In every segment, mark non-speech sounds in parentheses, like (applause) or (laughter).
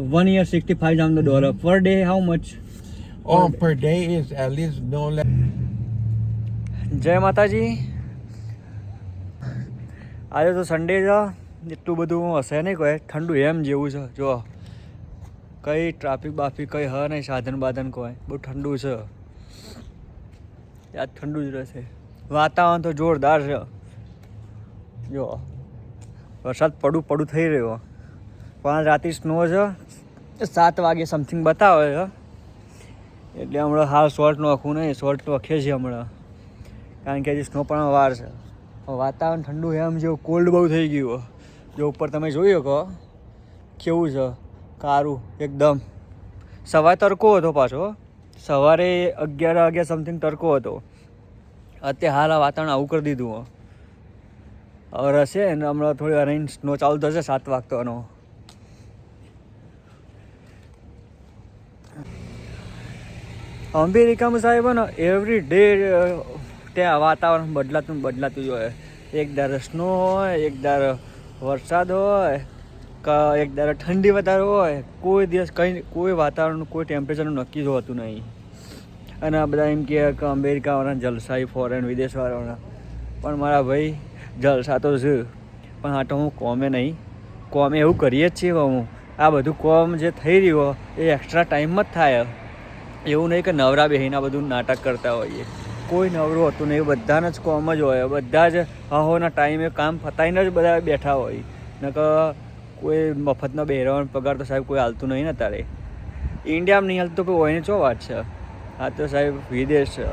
One year, sixty-five thousand dollar. Per day. How much? Oh, per day is at least no less. જય માતાજી. આજે તો Sunday છે એટલું બધું હશે નહીં કોઈ. ઠંડુ એમ જેવું છે. જો કઈ ટ્રાફિક બાફિક કઈ હ નહીં સાધન બાધન કોઈ. બહુ ઠંડુ છે. આજ ઠંડુ જ રહેશે. વાતાવરણ તો જોરદાર છે. જો વરસાદ પડું પડું થઈ રહ્યો. પણ રાતે સ્નો છે. સાત વાગે સમથિંગ બતાવે છે. એટલે હમણાં હાલ શોર્ટ નોખું નહીં શોર્ટ નોખે છે હમણાં. કારણ કે હજી સ્નો પણ વાર છે. વાતાવરણ ઠંડુ એમ જેવું કોલ્ડ બહુ થઈ ગયું જો ઉપર તમે જોઈ શકો, કેવું છે? કારું, એકદમ. સવારે તડકો હતો પાછો. સવારે અગિયાર વાગ્યા સમથિંગ તડકો હતો. અત્યારે હાલ આ વાતાવરણ આવું કરી દીધું. હવે રહેશે અને હમણાં થોડી વાર સ્નો ચાલુ થશે સાત વાગતાનો. અમેરિકામાં સાહેબ, હે ને એવરી ડે ત્યાં વાતાવરણ બદલાતું બદલાતું જ હોય. એક દર સ્નો હોય, એક દર વરસાદ હોય એક ધારે ઠંડી વધારે હોય. કોઈ દિવસ કંઈ, કોઈ વાતાવરણનું, કોઈ ટેમ્પરેચરનું નક્કી જ હોતું નહીં. અને આ બધા એમ કહે કે અમેરિકાવાળા જલસાઈ ફોરેન વિદેશવાળાના પણ મારા ભાઈ, જલસા તો છે. પણ આ તો હું કોમે નહીં. કોમે એવું કરીએ જ છીએ હું. આ બધું કોમ જે થઈ રહ્યું એ એક્સ્ટ્રા ટાઈમમાં જ થાય. એવું નહીં કે નવરા બેહીને બધું નાટક કરતા હોઈએ. કોઈ નવરું હતું નહીં, બધાને જ કોમ જ હોય. બધા જ હહોના ટાઈમે કામ પતાવીને જ બધા બેઠા હોય. નકર કોઈ મફતનો બહેરાવાનો પગાર તો સાહેબ કોઈ હાલતું નહીં ને તારે ઇન્ડિયામાં નહીં હાલતું કોઈ હોય ને ચો વાત છે. આ તો સાહેબ વિદેશ છે.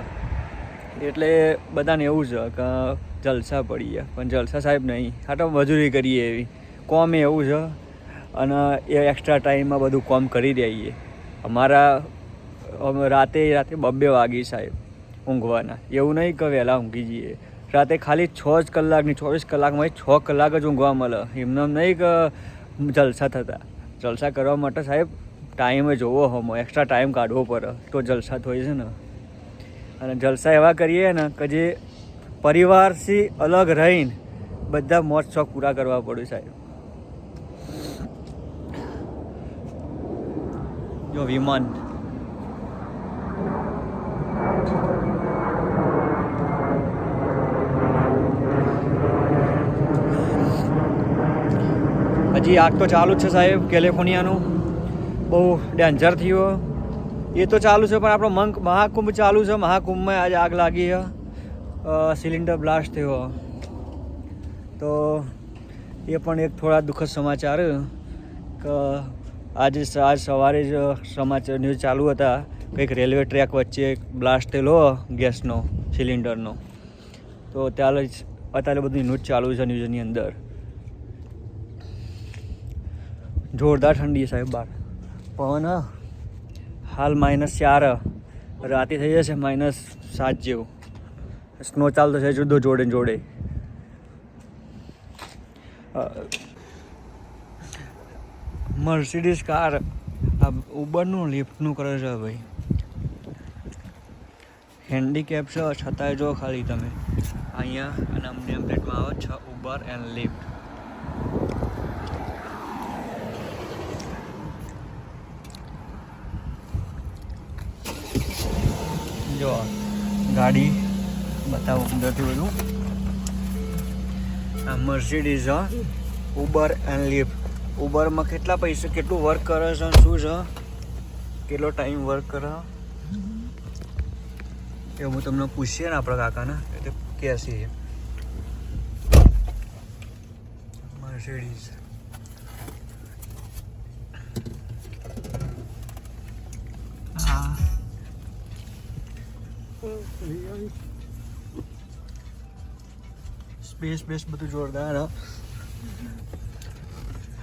એટલે બધાને એવું છે કે જલસા પડીએ. પણ જલસા સાહેબ નહીં. આ તો મજૂરી કરીએ એવી. કોમ એવું છે અને એ એક્સ્ટ્રા ટાઈમમાં બધું કોમ કરી દઈએ. અમારા અમે રાતે રાતે બબ્બે વાગી સાહેબ, ઊંઘવાના. એવું નહીં કે વહેલા ઊંઘી જઈએ. રાતે ખાલી છ જ કલાકની, ચોવીસ કલાકમાં છ કલાક જ ઊંઘવા મળે. એમને એમ નહીં કે જલસા થતા. જલસા કરવા માટે સાહેબ ટાઈમે જોવો હમો. એક્સ્ટ્રા ટાઈમ કાઢવો પડે. તો જલસા થઈ છે ને. અને જલસા એવા કરીએ ને કે જે પરિવારથી અલગ રહીને બધા મોજ શોખ પૂરા કરવા પડે સાહેબ. જો વિમાન હજી આગ તો ચાલુ છે સાહેબ, કેલિફોર્નિયાનું. બહુ ડેન્જર થયો. એ તો ચાલુ છે, પણ આપણો મંક, મહાકુંભ ચાલુ છે. મહાકુંભમાં આજે આગ લાગી સિલિન્ડર બ્લાસ્ટ થયો. તો એ પણ એક થોડા દુઃખદ સમાચાર. કે, આજે આજ સવારે જ સમાચાર, ન્યૂઝ ચાલુ હતા. કંઈક રેલવે ટ્રેક વચ્ચે બ્લાસ્ટ થયેલો ગેસનો, સિલિન્ડરનો. તો ત્યારે જ, અત્યારે બધું ન્યૂઝ ચાલુ છે ન્યૂઝની અંદર. જોરદાર ઠંડી છે સાહેબ બહાર પવન? હાલ માઇનસ ચાર રાતે થઈ જશે માઇનસ સાત જેવું. સ્નો ચાલતો છે જુદો જોડે જોડે. મર્સિડીઝ કાર આ ઉબરનું લિફ્ટનું કરે છે ભાઈ. હેન્ડીકેપ છે છતાંય જો ખાલી તમે. અહીંયા અને અમને પ્લેટમાં આવો છ ઉબર એન્ડ લિફ્ટ જો, ગાડી બતાવો અંદરથી બધું. આ મર્સિડીઝ ઉબર એન્ડ લિફ્ટ ઉબરમાં કેટલા પૈસા, કેટલું વર્ક કરે છે શું છે? કેટલો ટાઈમ વર્ક કરે? એ હું તમને પૂછીએ ને આપણા કાકાને એટલે કહેશે મર્સિડીઝ સ્પેસ બેસ બધું જોરદાર હ.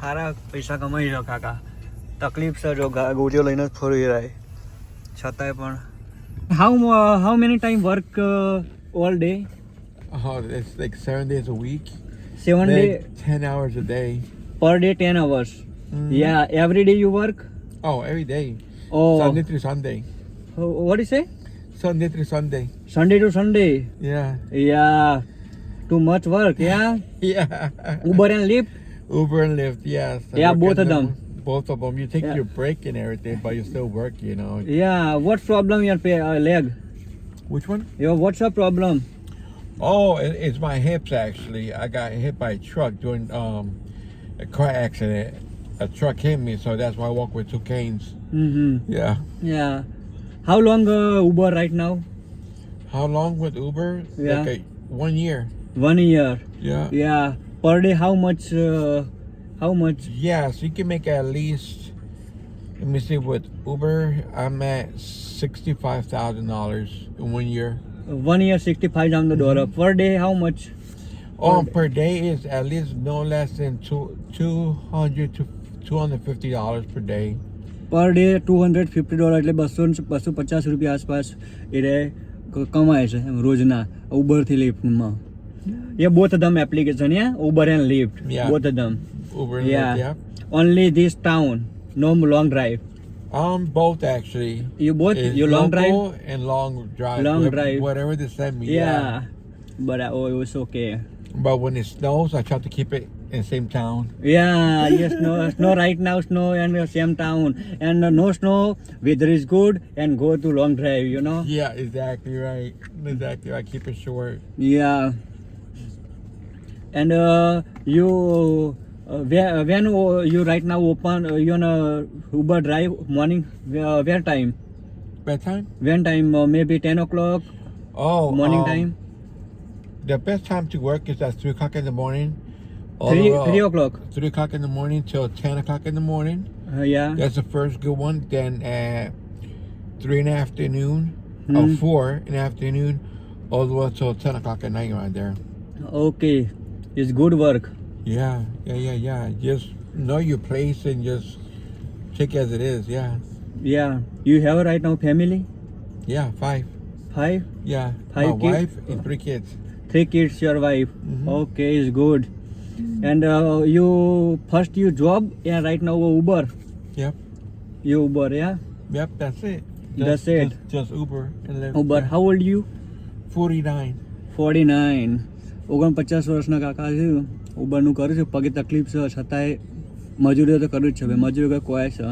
સારા પૈસા કમાઈ રહ્યો કાકા તકલીફ છે જો ગા- ગોળીઓ લઈને જ ફરી રહે છતાંય પણ how how many time work all day Oh, it's like seven days a week. Seven day Like ten hours a day. Per day ten hours Mhm. Yeah every day you work Oh, every day. Oh Sunday through Sunday. What is say Sunday to Sunday. Sunday to Sunday? Yeah. Yeah. Too much work, yeah? (laughs) yeah. Uber and Lyft? Uber and Lyft, yes. Yeah, yeah both of them. Both of them. You take yeah. your break and everything, but you still work, you know. Yeah. What problem your uh, leg? Which one? Yeah, what's your problem? Oh, it, it's my hips actually. I got hit by a truck during um, a car accident. A truck hit me, so that's why I walk with two canes. Mm-hmm. Yeah. Yeah. How long uh, Uber right now? How long with Uber? Yeah. Like a, one year. One year. Yeah. Yeah. Per day, how much? Uh, how much? Yeah, so you can make at least. Let me see. With Uber, I'm at sixty-five thousand dollars in one year. One year, sixty-five thousand dollar Mm-hmm. per day. How much? Oh, Per per day is at least no less than two two hundred to two hundred fifty dollars per day. Per day two hundred fifty dollar એટલે બસો બસો પચાસ રૂપિયા આસપાસ એ રે ક- કમાય છે એમ રોજના ઉબરથી લિફ્ટમાં એ both them application yeah Uber and Lyft Yeah. Both them Uber and Yeah. Lyft, yeah. Only this town no long drive Um, both actually. You both It's you long drive local and long drive. Long whatever, drive. Whatever they send me. Yeah બરા oh it's okay But when it snows, I try to keep it in same town? Yeah, yes, no snow right now, snow and uh, same town. And uh, no snow, weather is good and go to long drive, you know? Yeah, exactly right. Exactly right. Keep it short. Yeah. And uh, you, uh, where, uh, when uh, you right now open, uh, you know, Uber drive morning, uh, where time? where time? When time? Uh, maybe 10 o'clock? Oh. Morning um, time? The best time to work is at 3 o'clock in the morning 3, 3 o'clock. Three o'clock in the morning till ten o'clock in the morning. Uh, yeah. That's the first good one. Then at three in the afternoon, Hmm. or four in the afternoon, all the way till ten o'clock at night right there. Okay. It's good work. Yeah, yeah, yeah, yeah. Just know your place and just take it as it is. Yeah, Yeah. You have right now family? yeah. Five. Five? Yeah, Five my kids? wife and three kids. Three kids, your wife. Mhm. Okay, it's good. And uh, you first you job, yeah, right now Uber. Yep, You Uber, yeah? yep. That's it. That's it. Just, just Uber and live. Uber. How old you? Forty-nine. Forty nine ઓગણપચાસ વર્ષના કાકા છે ઉબરનું કરું છું પગે તકલીફ છે છતાંય મજૂરી તો કરવું જ છે ભાઈ મજૂરી વગર કોઈ છે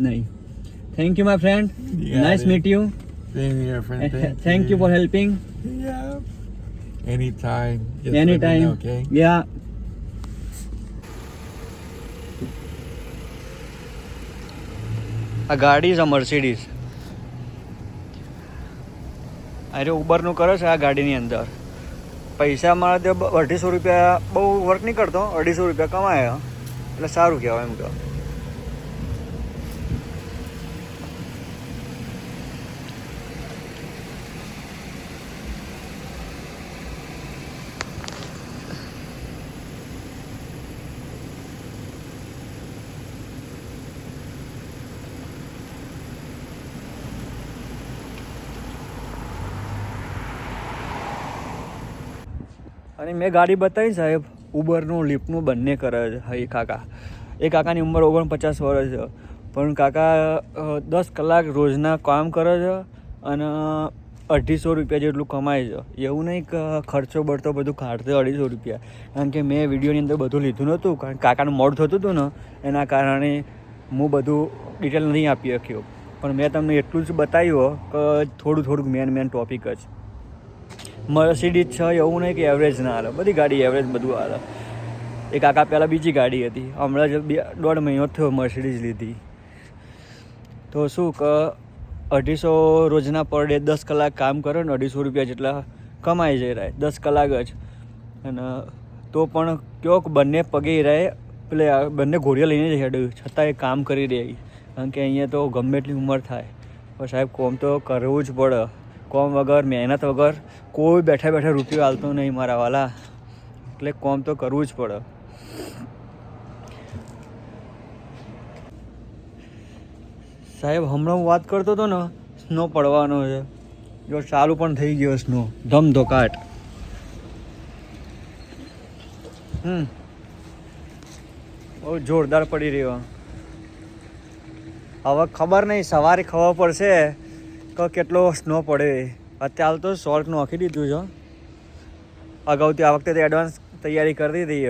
નહીં thank you my friend nice. Meet you. Thank you for helping Yeah. Anytime. Just anytime know, okay. Yeah આ ગાડી છે મર્સિડીઝ અરે ઉબરનું કરે છે આ ગાડીની અંદર. પૈસા મારા તે અઢીસો રૂપિયા બહુ વર્ક નહીં કરતો, અઢીસો રૂપિયા કમાયા. એટલે સારું કહેવાય એમ તો. અને મેં ગાડી બતાવી સાહેબ ઉબરનું લિફ્ટનું બંને કરે છે. એ કાકા. એ કાકાની ઉંમર ઓગણપચાસ વર્ષ છે. પણ કાકા દસ કલાક રોજના કામ કરે છે અને અઢીસો રૂપિયા જેટલું કમાય છે. એવું નહીં કે ખર્ચો બળતો બધું કાઢતો અઢીસો રૂપિયા. કારણ કે મેં વિડીયોની અંદર બધું લીધું નહોતું. કારણ કાકાનું મોડ થતું હતું ને, એના કારણે હું બધું ડિટેલ નહીં આપી શક્યો. પણ મેં તમને એટલું જ બતાવ્યું કે થોડું થોડુંક મેન મેન ટોપિક જ. મર્સિડીઝ છે એવું નહીં કે એવરેજ ના હાલે. બધી ગાડી એવરેજ બધું હાલે. એ કાકા પહેલાં બીજી ગાડી હતી. હમણાં જ બે, દોઢ મહિનો થયો મર્સિડીઝ લીધી. તો શું કે, અઢીસો રોજના પર ડે દસ કલાક કામ કરે ને અઢીસો રૂપિયા જેટલા કમાઈ જઈ રહે દસ કલાક જ. અને તો પણ ક્યોક બંને પગે રહે આ બંને ઘોડીઓ લઈને જ હેડ. છતાં એ કામ કરી રહી. કારણ કે અહીંયા તો ગમે એટલી ઉંમર થાય. પણ સાહેબ, કોમ તો કરવું જ પડે. કોમ વગર, મહેનત વગર કોઈ બેઠા બેઠા રૂપિયો હાલતો નહીં મારા વાલા. એટલે કોમ તો કરવું જ પડે. સાહેબ, હમણાં હું વાત કરતો હતો ને સ્નો પડવાનો છે. જો ચાલુ પણ થઈ ગયો સ્નો ધમધોકાટ હમ. બહુ જોરદાર પડી રહ્યો. હવે ખબર નહીં, સવારે ખબર પડશે. કે કેટલો સ્નો પડે. અત્યારે તો સોલ્ટ નાખી દીધું છે. અગાઉથી આ વખતે એડવાન્સ તૈયારી કરી દીધી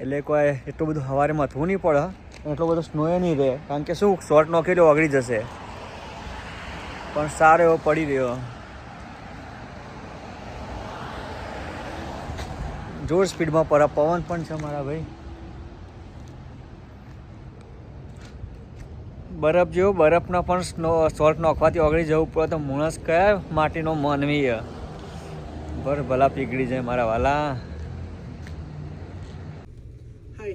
એટલે કોઈ એટલું બધું સવારે મથવું નહીં પડે. એટલો બધો સ્નો નહીં રહે. કારણ કે શું શોર્ટ નોખી તો ઓગળી જશે. પણ સારો એવો પડી રહ્યો. જોર સ્પીડમાં પર પવન પણ છે મારા ભાઈ. બરફ જેવો બરફનો પણ સ્નો સોલ્ટ નોખવાથી ઓગળી જવું પડે તો માણસ કયા માટીનો માનવીય બર ભલા પીગળી જાય મારા વાલા Hi,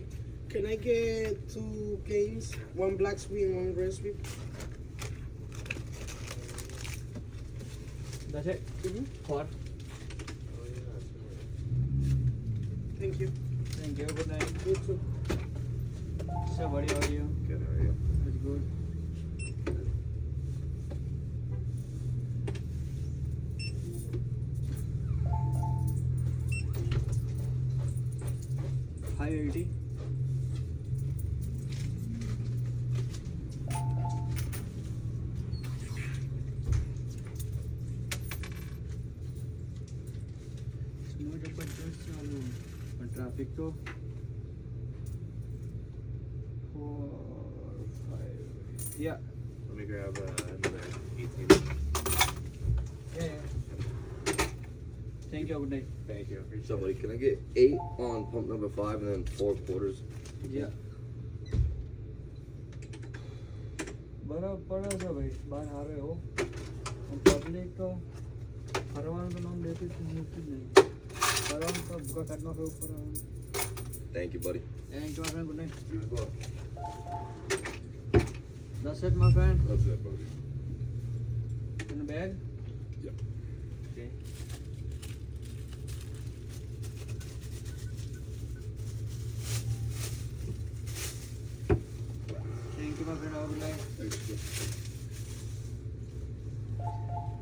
can I get two games? One black sweet and one red sweet? That's it. Mm-hmm. Four. Thank you. Thank you. Good night. You too. So, buddy, how are you? Good, how are you? It's good. Eighty. Snow જબરજસ્ત ચાલુ પણ traffic તો Thank you. Good night. Thank you. Appreciate So, it. buddy, can I get eight on pump number five and then four quarters? Yeah. બરાબર પડે છે ભાઈ બહાર આવે એવો પબ્લિક તો ફરવાનું તો નામ લેતું જ મૂકતું જ નહીં ફરવાનું તો ભૂકા કાઢ નાખે ઉપર Thank you, buddy. Thank you my friend good night You as well. That's it my friend That's it, buddy. In bag Yep.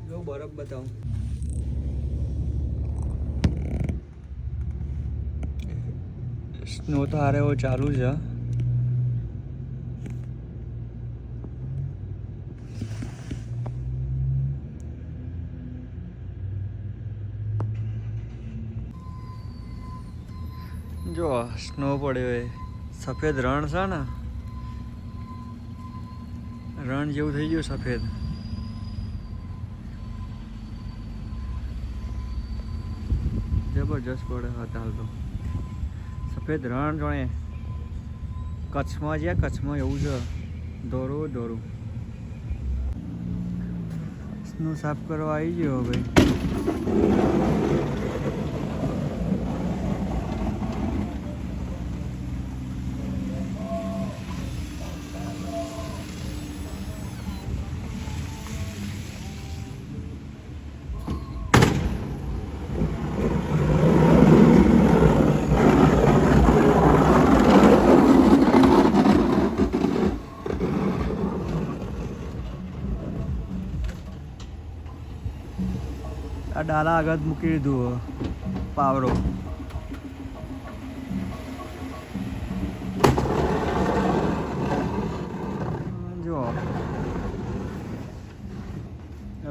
જો બરફ બતાવું. સ્નો તો હારે એવો ચાલુ છે. જો સ્નો પડ્યો એ. સફેદ રણ છે ને? રણ જેવું થઈ ગયું સફેદ. જબરજસ્ત પડે હતા તો. સફેદ રણ જોણે કચ્છમાં જ્યાં કચ્છમાં એવું છે દોરું દોરું સ્નો સાફ કરવા આવી ગયો ભાઈ આ ડાલા આગળ મૂકી દીધું પાવડો. જો.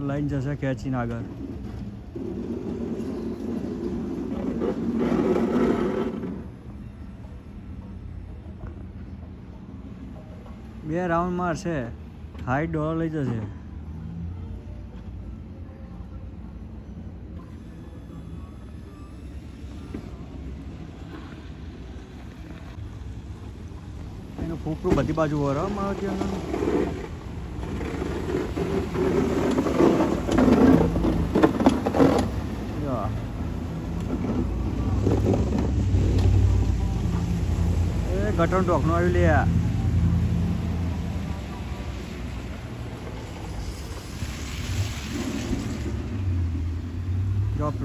લાઈન જશે ખેંચીને આગળ. બે રાઉન્ડ મારશે. હાઈ ડોલર લઈ જશે. એનું બધી બાજુ વરવામાં આવે છે. એ ગટણ ટોકનું આવ્યું લે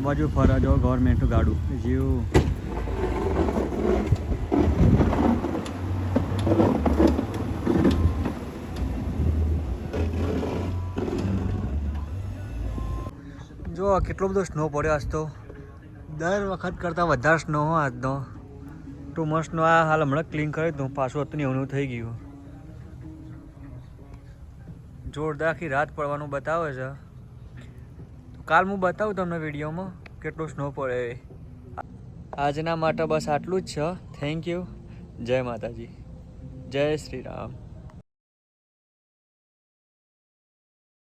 બાજુ ફરા જો ગવર્મેન્ટનું ગાડું. જીવ. જો, કેટલો બધો સ્નો પડ્યો આજ તો. દર વખત કરતાં વધારે સ્નો હો આજનો. ટુ મસ્ટનો આ હાલ હમણાં ક્લીન કરી દઉં પાછું હતું એવું થઈ ગયું. જોરદાર આખી રાત પડવાનું બતાવે છે. કાલ હું બતાવું તમને વિડીયોમાં કેટલો સ્નો પડે. આજના માટે બસ આટલું જ છે. થેન્ક યુ જય માતાજી. જય શ્રી રામ.